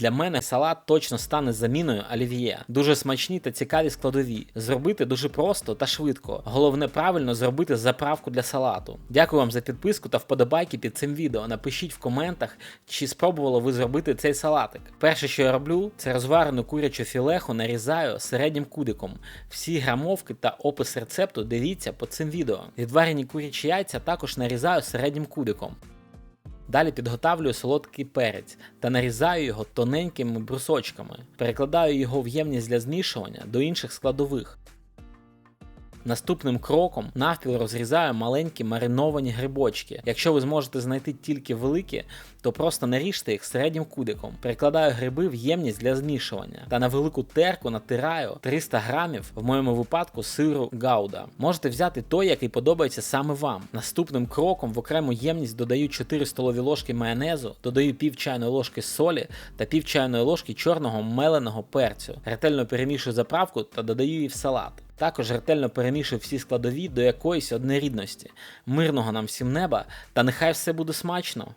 Для мене салат точно стане заміною олів'є. Дуже смачні та цікаві складові. Зробити дуже просто та швидко. Головне правильно зробити заправку для салату. Дякую вам за підписку та вподобайки під цим відео. Напишіть в коментах, чи спробували ви зробити цей салатик. Перше, що я роблю, це розварену курячу філеху нарізаю середнім кудиком. Всі грамовки та опис рецепту дивіться по цим відео. Відварені курячі яйця також нарізаю середнім кудиком. Далі підготавлюю солодкий перець та нарізаю його тоненькими брусочками. Перекладаю його в ємність для змішування до інших складових. Наступним кроком навпіл розрізаю маленькі мариновані грибочки. Якщо ви зможете знайти тільки великі, то просто наріжте їх середнім кудиком. Перекладаю гриби в ємність для змішування та на велику терку натираю 300 грамів, в моєму випадку сиру гауда. Можете взяти той, який подобається саме вам. Наступним кроком в окрему ємність додаю 4 столові ложки майонезу, додаю пів чайної ложки солі та пів чайної ложки чорного меленого перцю. Ретельно перемішую заправку та додаю її в салат. Також ретельно перемішую всі складові до якоїсь однорідності. Мирного нам всім неба, та нехай все буде смачно.